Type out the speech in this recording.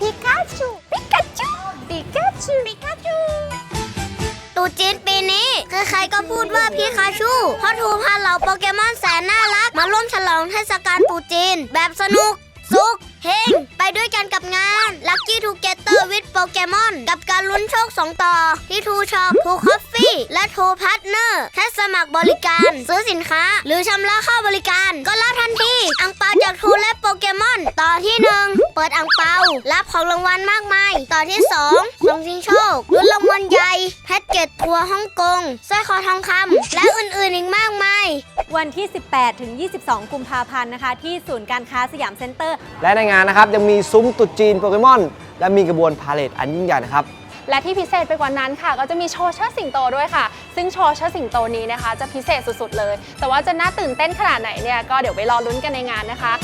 ปิกาจูปิกาจูปิกาจูปิกาจูตูจีนปีนี้คือใครก็พูดว่าพิคาชูเพราะทูพาเหล่าโปเกมอนแสนน่ารัก มาร่วมฉลองเทศกาลตรุษจีน แบบสนุก สุขเฮงไปด้วยกันกับงาน Lucky Together with Pokemon กับการลุ้นโชค2ต่อ ที่ทูช็อปทูคอฟฟี่และทูพาร์ทเนอร์แค่สมัครบริการ ซื้อสินค้า หรือชำระค่าบริการ ก็รับทันที อังเปา ปิดอังเปารับของรางวัลมากมาย ต่อที่2ส่งชิงโชคลุ้นรางวัลใหญ่ แพ็กเกจทัวร์ฮ่องกงสร้อยคอทองคำและอื่นๆอีกมากมาย วันที่ 18 ถึง 22 กุมภาพันธ์นะคะ ที่ศูนย์การค้าสยามเซ็นเตอร์ และในงานนะครับยังมีซุ้มตรุษจีนโปเกมอน และมีกระบวนพาเลทอันยิ่งใหญ่นะครับและที่พิเศษไปกว่านั้นค่ะ ก็จะมีโชว์เชิดสิงโตด้วยค่ะ ซึ่งโชว์เชิดสิงโตนี้นะคะ จะพิเศษสุดๆเลย แต่ว่าจะน่าตื่นเต้นขนาดไหนเนี่ยก็เดี๋ยวไปรอลุ้นกันในงานนะคะ